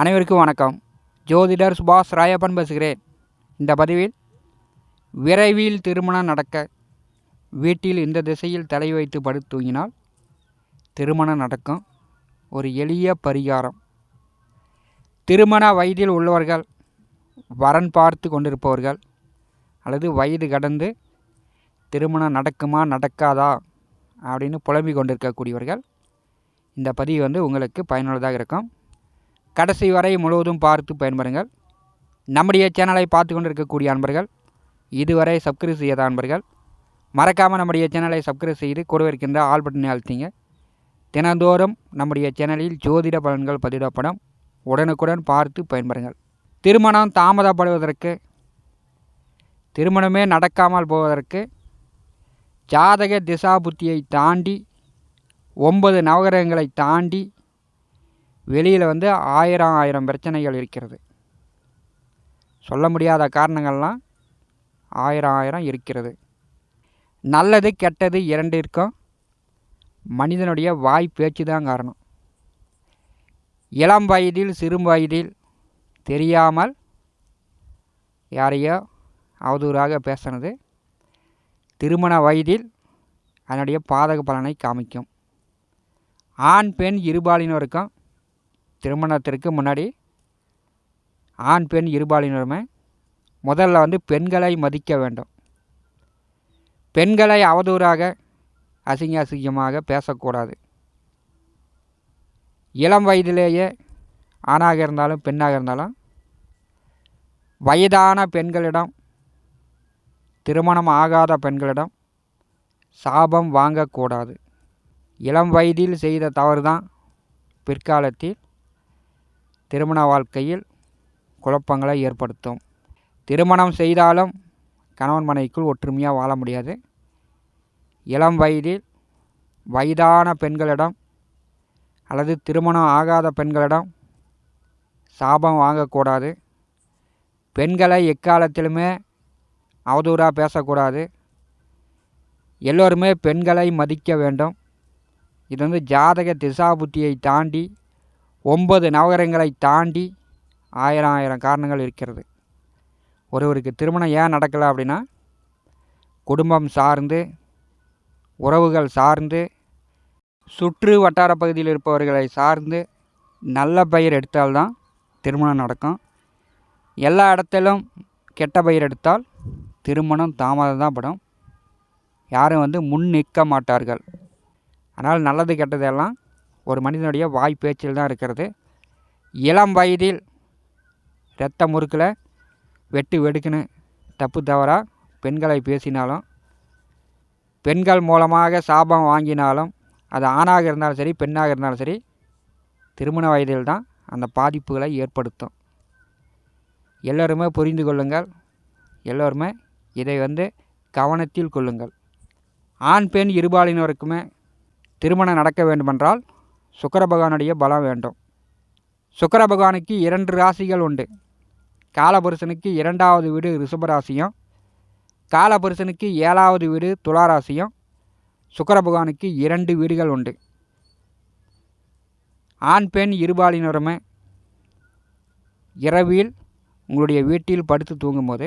அனைவருக்கும் வணக்கம். ஜோதிடர் சுபாஷ் ராயப்பன் பேசுகிறேன். இந்த பதிவில் விரைவில் திருமணம் நடக்க வீட்டில் இந்த திசையில் தலை வைத்து படுத்து தூங்கினால் திருமணம் நடக்கும். ஒரு எளிய பரிகாரம். திருமண வயதில் உள்ளவர்கள் வரன் பார்த்து கொண்டிருப்பவர்கள் அல்லது வயது கடந்து திருமணம் நடக்குமா நடக்காதா அப்படின்னு புலம்பிக் கொண்டிருக்கக்கூடியவர்கள் இந்த பதிவு வந்து உங்களுக்கு பயனுள்ளதாக இருக்கும். கடைசி வரை முழுவதும் பார்த்து பயன்பெறுங்கள். நம்முடைய சேனலை பார்த்து கொண்டு இருக்கக்கூடிய அன்பர்கள் இதுவரை சப்ஸ்கிரைப் செய்யாத அன்பர்கள் மறக்காமல் நம்முடைய சேனலை சப்ஸ்கிரைப் செய்து கூட இருக்கின்ற ஆல் பட்டனை அழுத்திங்க. தினந்தோறும் நம்முடைய சேனலில் ஜோதிட பலன்கள் பதிவிடப்படும். உடனுக்குடன் பார்த்து பயன்பெறுங்கள். திருமணம் தாமதப்படுவதற்கு திருமணமே நடக்காமல் போவதற்கு ஜாதக திசா புத்தியை தாண்டி ஒன்பது நவகிரகங்களை தாண்டி வெளியில் வந்து ஆயிரம் ஆயிரம் பிரச்சனைகள் இருக்கிறது. சொல்ல முடியாத காரணங்கள்லாம் ஆயிரம் ஆயிரம் இருக்கிறது. நல்லது கெட்டது இரண்டிற்கும் மனிதனுடைய வாய் பேச்சு தான் காரணம். இளம் வயதில் சிறு வயதில் தெரியாமல் யாரையோ அவதூறாக பேசுனது திருமண வயதில் அதனுடைய பாதக பலனை காமிக்கும். ஆண் பெண் இருபாலினருக்கும் திருமணத்திற்கு முன்னாடி ஆண் பெண் இருபாலினருமே முதல்ல வந்து பெண்களை மதிக்க வேண்டும். பெண்களை அவதூறாக அசிங்க அசிங்கமாக பேசக்கூடாது. இளம் வயதிலேயே ஆணாக இருந்தாலும் பெண்ணாக இருந்தாலும் வயதான பெண்களிடம் திருமணம் ஆகாத பெண்களிடம் சாபம் வாங்கக்கூடாது. இளம் வயதில் செய்த தவறு தான் பிற்காலத்தில் திருமண வாழ்க்கையில் குழப்பங்களை ஏற்படுத்தும். திருமணம் செய்தாலும் கணவன் மனைவிக்குள் ஒற்றுமையாக வாழ முடியாது. இளம் வயதில் வயதான பெண்களிடம் அல்லது திருமணம் ஆகாத பெண்களிடம் சாபம் வாங்கக்கூடாது. பெண்களை எக்காலத்திலுமே அவதூறாக பேசக்கூடாது. எல்லோருமே பெண்களை மதிக்க வேண்டும். இது வந்து ஜாதக திசா புத்தியை தாண்டி ஒன்பது நவகரங்களை தாண்டி ஆயிரம் ஆயிரம் காரணங்கள் இருக்கிறது. ஒருவருக்கு திருமணம் ஏன் நடக்கலை அப்படின்னா குடும்பம் சார்ந்து உறவுகள் சார்ந்து சுற்று வட்டார பகுதியில் இருப்பவர்களை சார்ந்து நல்ல பயிர் எடுத்தால்தான் திருமணம் நடக்கும். எல்லா இடத்திலும் கெட்ட பயிர் எடுத்தால் திருமணம் தாமதம் தான் படும். யாரும் வந்து முன் நிற்க மாட்டார்கள். அதனால் நல்லது கெட்டதெல்லாம் ஒரு மனிதனுடைய வாய் பேச்சில் தான் இருக்கிறது. இளம் வயதில் இரத்த முறுக்கில் வெட்டு வெடுக்குன்னு தப்பு தவறாக பெண்களை பேசினாலும் பெண்கள் மூலமாக சாபம் வாங்கினாலும் அது ஆணாக இருந்தாலும் சரி பெண்ணாக இருந்தாலும் சரி திருமண வயதில் தான் அந்த பாதிப்புகளை ஏற்படுத்தும். எல்லோருமே புரிந்து கொள்ளுங்கள். எல்லோருமே இதை வந்து கவனத்தில் கொள்ளுங்கள். ஆண் பெண் இருபாலினருக்குமே திருமணம் நடக்க வேண்டுமென்றால் சுக்கர பகவானுடைய பலம் வேண்டும். சுக்கர பகவானுக்கு இரண்டு ராசிகள் உண்டு. காலபுருஷனுக்கு இரண்டாவது வீடு ரிஷபராசியும் காலபுருஷனுக்கு ஏழாவது வீடு துளாராசியும் சுக்கர பகவானுக்கு இரண்டு வீடுகள் உண்டு. ஆண் பெண் இருபாலினருமே இரவில் உங்களுடைய வீட்டில் படுத்து தூங்கும்போது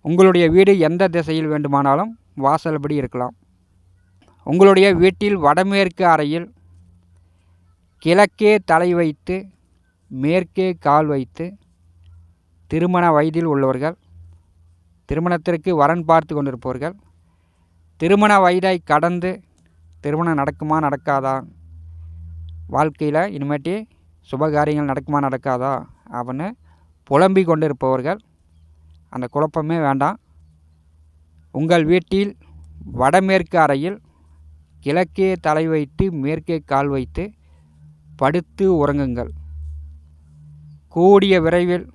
உங்களுடைய வீடு எந்த திசையில் வேண்டுமானாலும் வாசல்படி இருக்கலாம். உங்களுடைய வீட்டில் வடமேற்கு அறையில் கிழக்கே தலை வைத்து மேற்கே கால் வைத்து திருமண வயதில் உள்ளவர்கள் திருமணத்திற்கு வரன் பார்த்து கொண்டிருப்பவர்கள் திருமண வயதை கடந்து திருமணம் நடக்குமா நடக்காதா? வாழ்க்கையில் இனிமேட்டு சுபகாரியங்கள் நடக்குமா நடக்காதா? அப்படின்னு புலம்பிக் கொண்டிருப்பவர்கள் அந்த குழப்பமே வேண்டாம். உங்கள் வீட்டில் வடமேற்கு அறையில் கிழக்கே தலை வைத்து மேற்கே கால் வைத்து படுத்து உறங்குங்கள். கூடிய விரைவில்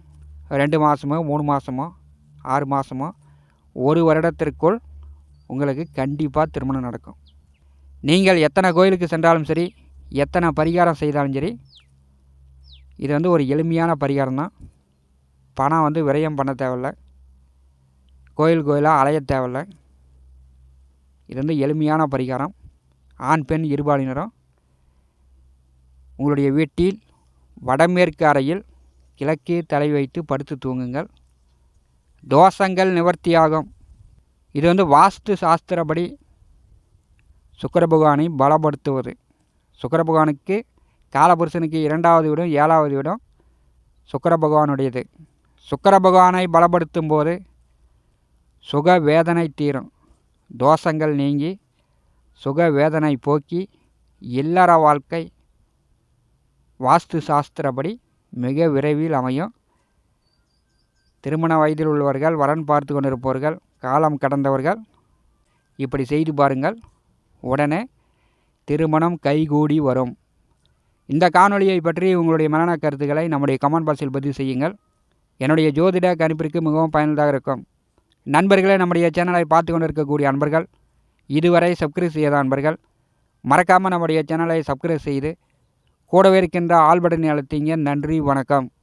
ரெண்டு மாதமோ மூணு மாதமோ ஆறு மாதமோ ஒரு வருடத்திற்குள் உங்களுக்கு கண்டிப்பாக திருமணம் நடக்கும். நீங்கள் எத்தனை கோயிலுக்கு சென்றாலும் சரி எத்தனை பரிகாரம் செய்தாலும் சரி இது வந்து ஒரு எளிமையான பரிகாரம் தான். பணம் வந்து விரயம் பண்ண தேவையில்ல. கோயில் கோயிலாக அலைய தேவையில்ல. இது வந்து எளிமையான பரிகாரம். ஆண் பெண் இருபாலினரும் உங்களுடைய வீட்டில் வடமேற்கு அறையில் கிழக்கே தலை வைத்து படுத்து தூங்குங்கள். தோஷங்கள் நிவர்த்தியாகும். இது வந்து வாஸ்து சாஸ்திரப்படி சுக்கர பகவானை பலப்படுத்துவது. சுக்கர பகவானுக்கு காலபுருஷனுக்கு இரண்டாவது விடம் ஏழாவது விடம் சுக்கர பகவானுடையது சுக்கர பகவானை பலப்படுத்தும் போது சுக வேதனை தீரும். தோஷங்கள் நீங்கி சுக வேதனை போக்கி இல்லற வாழ்க்கை வாஸ்து சாஸ்திரப்படி மிக விரைவில் அமையும். திருமண வயதில் உள்ளவர்கள் வரன் பார்த்து கொண்டிருப்பவர்கள் காலம் கடந்தவர்கள் இப்படி செய்து பாருங்கள். உடனே திருமணம் கைகூடி வரும். இந்த காணொலியை பற்றி உங்களுடைய மனநல கருத்துக்களை நம்முடைய கமெண்ட் பாக்ஸில் பதிவு செய்யுங்கள். என்னுடைய ஜோதிட கணிப்பிற்கு மிகவும் பயனுள்ளதாக இருக்கும். நண்பர்களே நம்முடைய சேனலை பார்த்து கொண்டு இருக்கக்கூடிய அன்பர்கள் இதுவரை சப்ஸ்கிரைப் செய்யாத அன்பர்கள் மறக்காமல் நம்முடைய சேனலை சப்ஸ்கிரைப் செய்து கூடவே இருக்கின்ற ஆல் அழுத்திங்க நன்றி வணக்கம்.